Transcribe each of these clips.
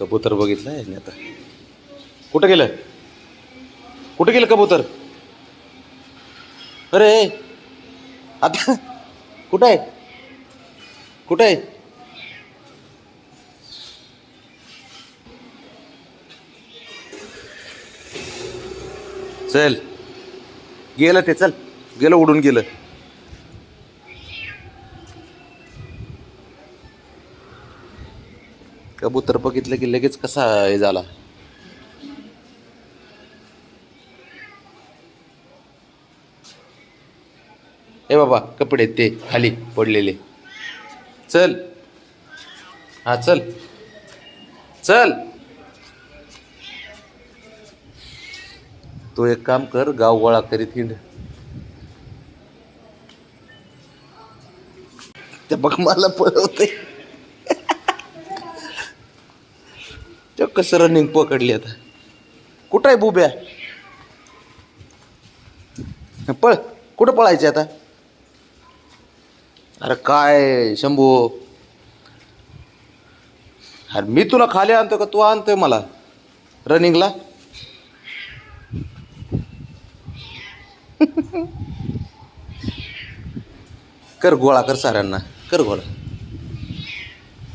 कबूतर बघितलं आहे आता. कुठं गेलं? कुठं गेलं कबूतर? अरे आता कुठं आहे? कुठं आहे? चल. गेलं ते चल. गेलं उडून गेलं. कबूतर बघितलं की लगेच कसा हे झाला? ए बाबा कपडे ते खाली पडलेले. चल. हा चल. चल. तू एक काम कर गाव गोळा करीत हिंड. ते बघ मला पळवते कसं रनिंग पकडली आता? कुठं आहे बुब्या? पळ कुठं पळायचे आता? अरे काय शंभू? अरे मी तुला खाली आणतो का तू आणतोय मला? रनिंगला कर गोळा कर साऱ्यांना. कर गोळा.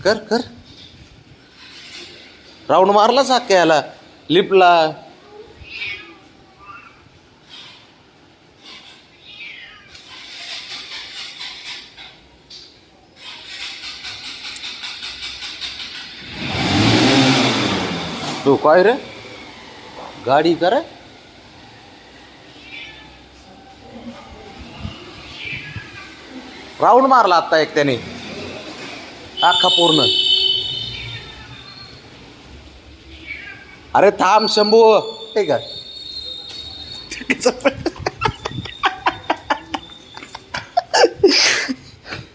कर कर. राऊंड मारलाच अख्ख्या याला लिपला. तो काय रे? गाडी कर राऊंड मारला आत्ता एक त्याने. अख्खा पूर्ण. अरे थांब शंभू. आहे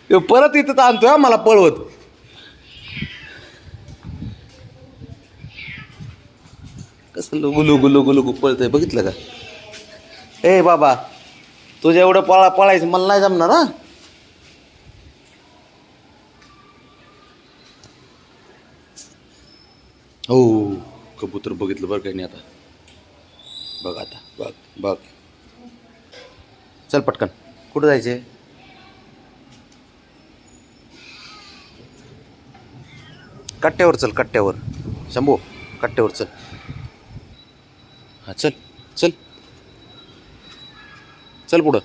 ह्यो परत इथं आणतोय हा मला पळवत. कसं लुगू लुगू लुगू लुगू पळतंय बघितलं का? ए बाबा तुझ्या एवढं पळा पळायचं मला नाही जमणार हा? हो. कबूतर बघितलं बरं काही नाही आता? बघ आता बघ बघ. चल पटकन. कुठं जायचे कट्ट्यावर चल कट्ट्यावर. शंभू कट्ट्यावर चल. हा चल चल. चल पुढं.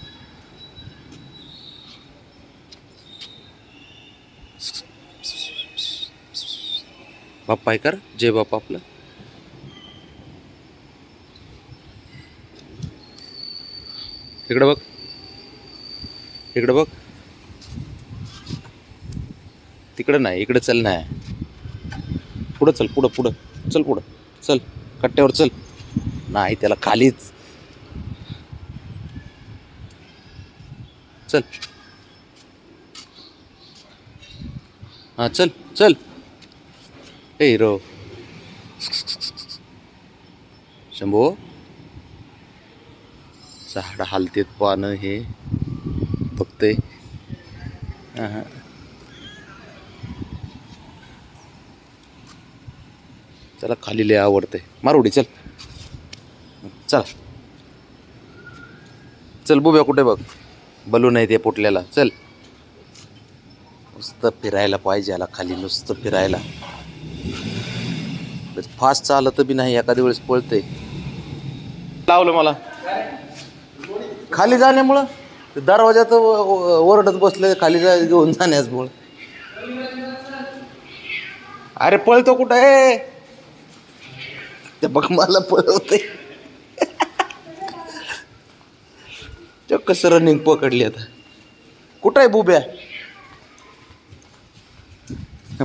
बाप्पा आहे कर. जय बाप्पा आपलं. इकडं बघ. इकडं बघ. तिकडं नाही इकडं चल नाही पुढं चल पुढं पुढं. चल पुढं. चल कट्ट्यावर चल. नाही त्याला खालीच. चल. हां चल चल. ए हिरो. शंभो. झाड हालतेत पानं हे बघतंय. चला खाली लय आवडते मारुडी चल. चल. चल बुब्या कुठे बघ? बलून आहे ते पोटल्याला. चल. नुसतं फिरायला पाहिजे याला खाली नुसतं फिरायला. फास्ट चालत बी नाही एखाद्या वेळेस पळते लावलं मला. खाली जाण्यामुळं? ते दरवाजात व- व- ओरडत बसले खाली जा घेऊन जाण्यासमुळं. अरे पळतो कुठं? आहे ते बघ मला पळवते ते कसं रनिंग पकडली आता. कुठं आहे बुब्या?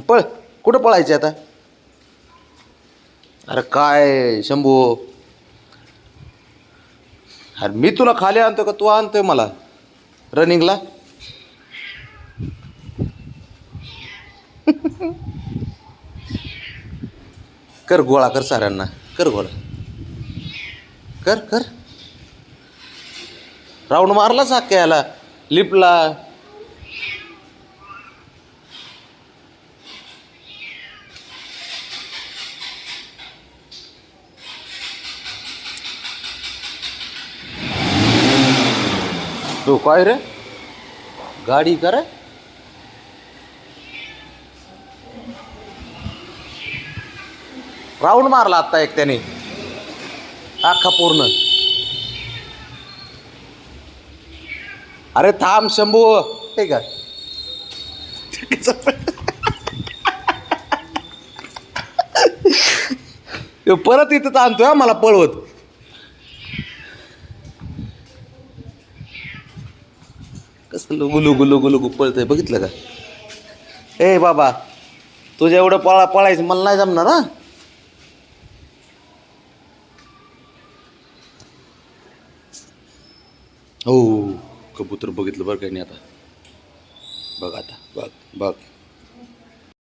पळ. कुठं पळायचे आता? अरे काय शंभू? अरे मी तुला खाली आणतो का? तू आणतोय मला. रनिंगला. कर गोळा कर साऱ्यांना. कर गोळा. कर कर. राऊंड मारलाच अख्ख्या याला लिपला तो काय रे? गाडी का रे? राऊंड मारला आत्ता एक त्याने. अख्खा पूर्ण. अरे थांब शंभू. हे का परत इथं आणतोय हा मला पळवत. कसं लुगू लुगू लुगू लुगू पळतंय बघितलं का? ए बाबा तुझ्या एवढं पळा पळायचं मला नाही जमणार हा? हो कबूतर बघितलं बरं काही नाही आता. बघ आता बघ बघ.